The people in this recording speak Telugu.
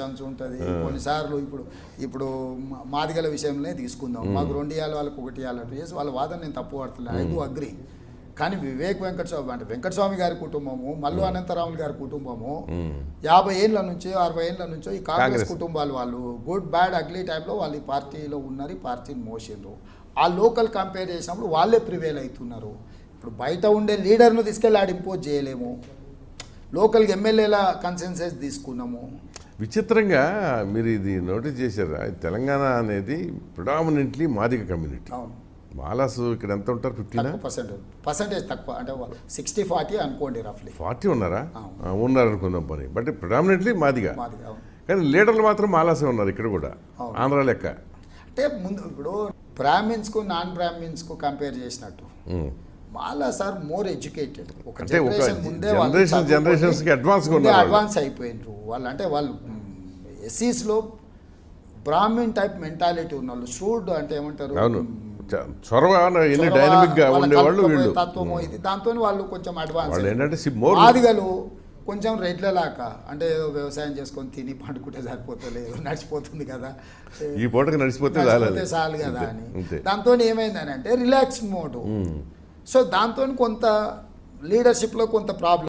ఛాన్స్ ఉంటుంది. కొన్నిసార్లు ఇప్పుడు ఇప్పుడు మాదిగల విషయంలోనే తీసుకుందాం. మాకు రెండు ఇవ్వాలి వాళ్ళకి ఒకటి ఇవ్వాలి అటు చేసి వాళ్ళ వాదన నేను తప్పు పడుతున్నాను ఐ డూ అగ్రి కానీ వివేక్ వెంకటస్వామి అంటే వెంకటస్వామి గారి కుటుంబము మల్లు అనంతరాములు గారి కుటుంబము యాభై ఏళ్ళ నుంచో అరవై ఏళ్ళ నుంచో ఈ కాంగ్రెస్ కాంగ్రెస్. కుటుంబాలు వాళ్ళు గుడ్ బ్యాడ్ అగ్లీ టైంలో వాళ్ళు ఈ పార్టీలో ఉన్నారు ఈ పార్టీని మోసిండ్రు. ఆ లోకల్ కంపేర్ చేసినప్పుడు వాళ్ళే ప్రివేల్ అవుతున్నారు ఇప్పుడు బయట ఉండే లీడర్ను తీసుకెళ్ళి ఆడ ఇంపోజ్ చేయలేము. లోకల్కి ఎమ్మెల్యేల కన్సెన్సెస్ తీసుకున్నాము. విచిత్రంగా మీరు ఇది నోటీస్ చేశారా? తెలంగాణ అనేది ప్రిడామినెంట్లీ మాదిగ కమ్యూనిటీ మాలాసు ఇక్కడ ఎంత ఉంటారు? ఫిఫ్టీనా తక్కువ పర్సెంటేజ్ తక్కువ. అంటే సిక్స్టీ ఫార్టీ అనుకోండి రఫ్లీ ఫార్టీ ఉన్నారా? ఉన్నారు అనుకుందాం పని. But predominantly Madiga. కానీ లీడర్లు మాత్రం మాలాసే ఉన్నారు ఇక్కడ కూడా. ఆంధ్ర లెక్క. అంటే ముందు ఇప్పుడు బ్రాహ్మిన్స్కు నాన్ బ్రాహ్మిన్స్కు కంపేర్ చేసినట్టు. Mala sir more educated. ఒక జనరేషన్ ముందే ఉన్నారు వాళ్ళు. అడ్వాన్స్ అయిపోయినారు. వాళ్ళు అంటే వాళ్ళు ఎస్సీస్లో బ్రాహ్మిన్ టైప్ మెంటాలిటీ ఉన్న వాళ్ళు షూడ్ అంటే ఏమంటారు? చొరవ ఎన్ని చొరవ, డైనమిక్గా వాళ్ళ ఉండేవాళ్ళు కలుపుకోపోయే వీళ్ళు. తత్వము ఇది. దాంతో వాళ్ళు కొంచెం అడ్వాన్స్ వాళ్ళు ఏంటంటే more- మాదిగలు కొంచెం రెడ్లలాక అంటే ఏదో వ్యవసాయం చేసుకొని తిని పండుకుంటే సరిపోతలేదు నడిచిపోతుంది కదా. ఈ పూటకి నడిచిపోతే చాలు కదా అని. దాంతో ఏమైందని అంటే రిలాక్స్ మోడ్. సో దాంతో కొంత లీడర్షిప్లో కొంత ప్రాబ్లం